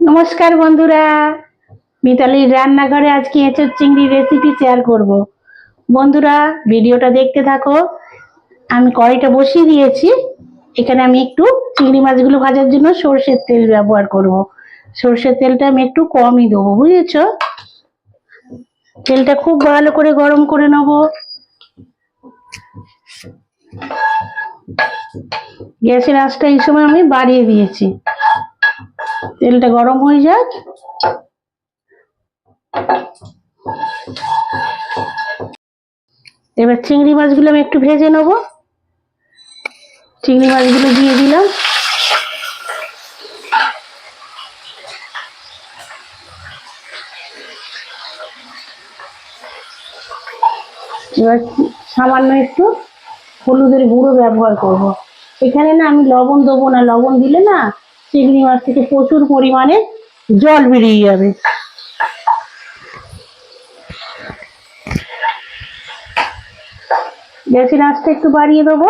নমস্কার বন্ধুরা। মিতালির রান্নাঘরে আজকে এঁচোর চিংড়ি রেসিপি শেয়ার করব। বন্ধুরা, ভিডিওটা দেখতে থাকো। আমি কড়াইটা বসিয়ে দিয়েছি। এখানে আমি একটু চিংড়ি মাছগুলো ভাজার জন্য সর্ষের তেল ব্যবহার করব। সর্ষের তেলটা আমি একটু কমই দেবো, বুঝেছ? তেলটা খুব ভালো করে গরম করে নেব। গ্যাসের আঁচটা এই সময় আমি বাড়িয়ে দিয়েছি। তেলটা গরম হয়ে যাক। এবার চিংড়ি মাছগুলো আমি একটু ভেজে নেব। চিংড়ি মাছগুলো দিয়ে দিলাম। এবার সামান্য একটু হলুদের গুঁড়ো ব্যবহার করব। এখানে না আমি লবণ দেবো না, লবণ দিলে না চিংড়ি মাছ থেকে প্রচুর পরিমাণে জল বেরিয়ে যাবে। গ্যাসের আঁচটা একটু বাড়িয়ে দেবো।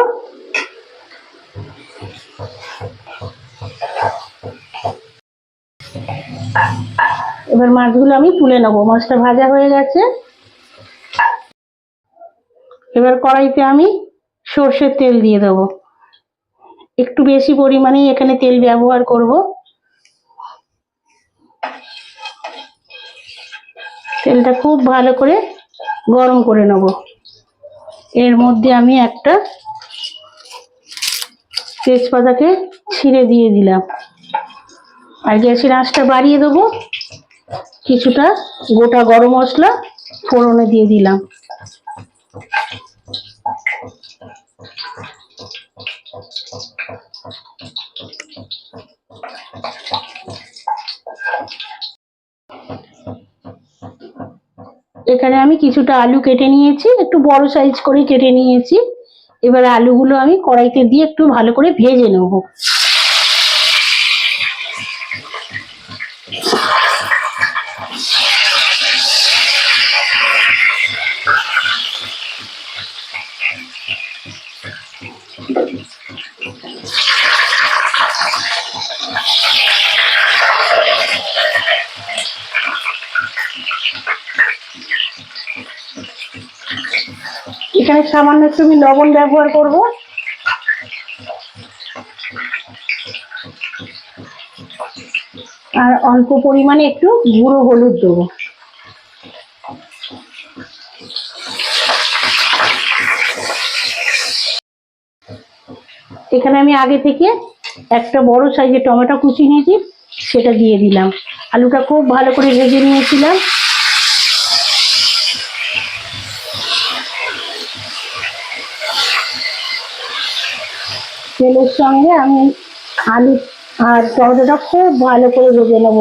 এবার মাছগুলো আমি তুলে নেব। মাছটা ভাজা হয়ে গেছে। এবার কড়াইতে আমি সর্ষের তেল দিয়ে দেবো। একটু বেশি পরিমাণেই এখানে তেল ব্যবহার করব। তেলটা খুব ভালো করে গরম করে নেব। এর মধ্যে আমি একটা তেজপাতাকে ছিঁড়ে দিয়ে দিলাম। আর গ্যাসের আঁচটা বাড়িয়ে দেবো। কিছুটা গোটা গরম মশলা ফোড়নে দিয়ে দিলাম। এখানে আমি কিছুটা আলু কেটে নিয়েছি, একটু বড় সাইজ করে কেটে নিয়েছি। এবার আলুগুলো আমি কড়াইতে দিয়ে একটু ভালো করে ভেজে নেব। এখানে সামান্য একটু আমি লবণ ব্যবহার করব। আর অল্প পরিমাণে একটু গুঁড়ো হলুদ দেবো। এখানে আমি আগে থেকে একটা বড় সাইজের টমেটো কুচি নিয়েছি, সেটা দিয়ে দিলাম। আলুটা খুব ভালো করে ভেজে নিয়েছিলাম। তেলের সঙ্গে আমি আলু আর টমেটোটা খুব ভালো করে ভেজে নেব।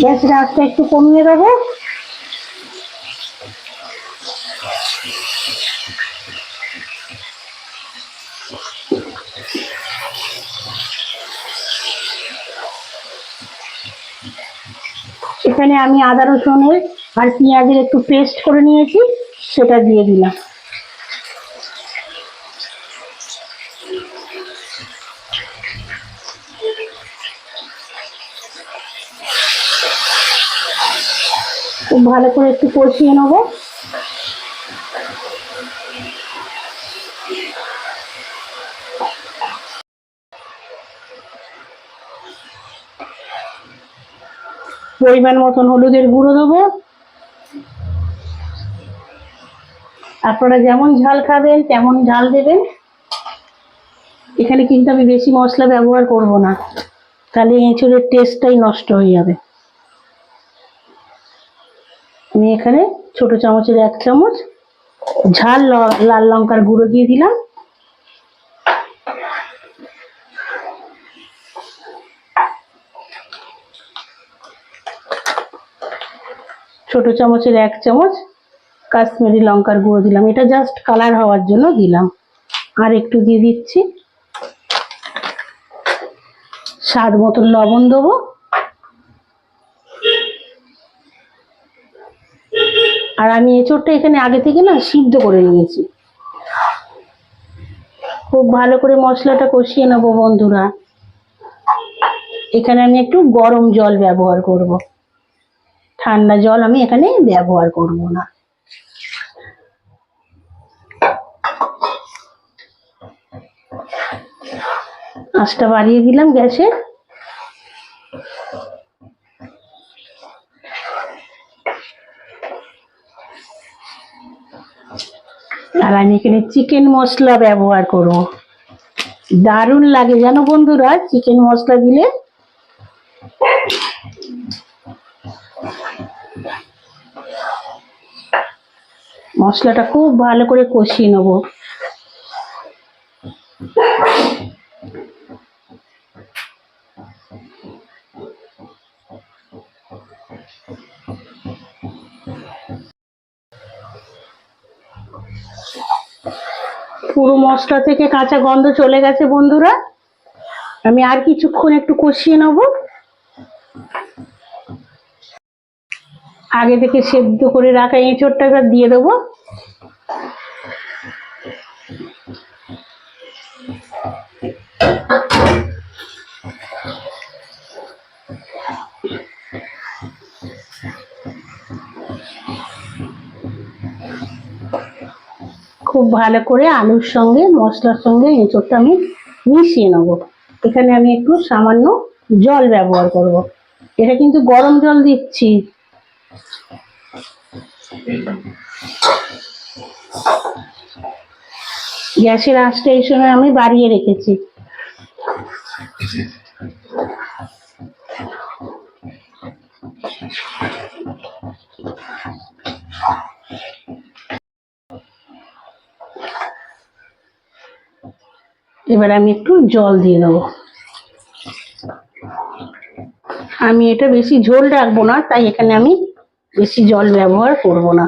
গ্যাসের আঁচটা একটু কমিয়ে দেবো। এখানে আমি আদা রসুনের আর পেঁয়াজের একটু পেস্ট করে নিয়েছি, সেটা দিয়ে দিলাম। খুব ভালো করে একটু কষিয়ে নেব। পরিমাণ মতন হলুদের গুঁড়ো দেবো। আপনারা যেমন ঝাল খাবেন, তেমন ঝাল দেবেন। এখানে কিন্তু আমি বেশি মশলা ব্যবহার করব না। তাহলে এঁচড়ের টেস্টটাই নষ্ট হয়ে যাবে। আমি এখানে ছোট চামচের এক চামচ ঝাল লাল লঙ্কার গুঁড়ো দিয়ে দিলাম। ছোট চামচের এক চামচ কাশ্মীরি লঙ্কার গুঁড়ো দিলাম। এটা জাস্ট কালার হওয়ার জন্য দিলাম। আর একটু দিয়ে দিচ্ছি। স্বাদ মতন লবণ দেবো। আর আমি এঁচোড়টা এখানে আগে থেকে না সিদ্ধ করে নিয়েছি। খুব ভালো করে মশলাটা কষিয়ে নেব বন্ধুরা। এখানে আমি একটু গরম জল ব্যবহার করব। ঠান্ডা জল আমি এখানে ব্যবহার করব না। আঁচটা বাড়িয়ে দিলাম গ্যাসে। আর আমি এখানে চিকেন মশলা ব্যবহার করব দারুণ লাগে, জানো বন্ধুরা চিকেন মশলা দিলে। মশলাটা খুব ভালো করে কষিয়ে নেব। পুরো মশলা থেকে কাঁচা গন্ধ চলে গেছে, বন্ধুরা। আমি আর কিছুক্ষণ একটু কষিয়ে নেব। আগে থেকে সেদ্ধ করে রাখা এঁচড়টা এবার দিয়ে দেবো। খুব ভালো করে আলুর সঙ্গে, মশলার সঙ্গে এঁচোড়টা আমি মিশিয়ে নেব। এখানে আমি একটু সামান্য জল ব্যবহার করব। এটা কিন্তু গরম জল দিচ্ছি। গ্যাসের আঁচটা এই সময় আমি বাড়িয়ে রেখেছি। এবার আমি একটু জল দিয়ে দেবো আমি এটা বেশি ঝোল রাখব না, তাই এখানে আমি বেশি জল ব্যবহার করব না।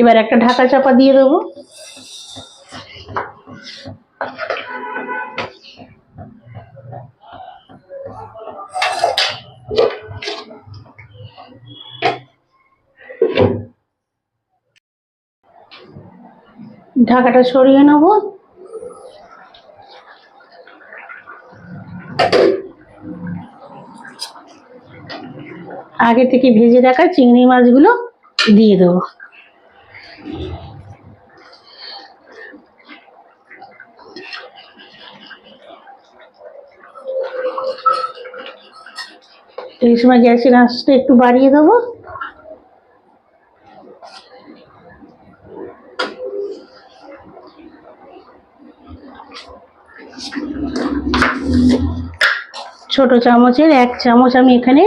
এবার একটা ঢাকা চাপা দিয়ে দেবো। ঢাকাটা সরিয়ে নেব। আগে থেকে ভেজে রাখা চিংড়ি মাছগুলো দিয়ে দেবো। এই সময় গ্যাসের আঁচটা একটু বাড়িয়ে দেবো। ছোট চামচের এক চামচ আমি এখানে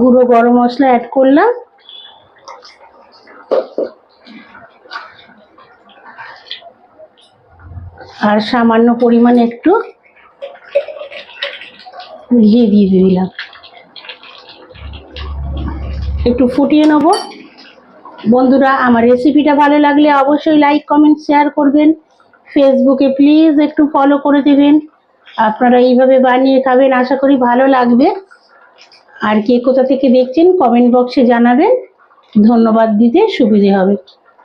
গুঁড়ো গরম মশলা অ্যাড করলাম। আর সামান্য পরিমাণে একটু ঘি দিয়ে দিলাম। একটু ফুটিয়ে নেব। বন্ধুরা, আমার রেসিপিটা ভালো লাগলে অবশ্যই লাইক কমেন্ট শেয়ার করবেন। ফেসবুকে প্লিজ একটু ফলো করে দেবেন। আপনারা এইভাবে বানিয়ে খাবেন, আশা করি ভালো লাগবে। আর কে কোথা থেকে দেখছেন কমেন্ট বক্সে জানাবেন। ধন্যবাদ দিতে সুবিধে হবে।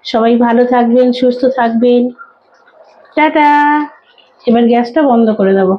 সবাই ভালো থাকবেন, সুস্থ থাকবেন। টাটা! এবার গ্যাসটা বন্ধ করে দেবো।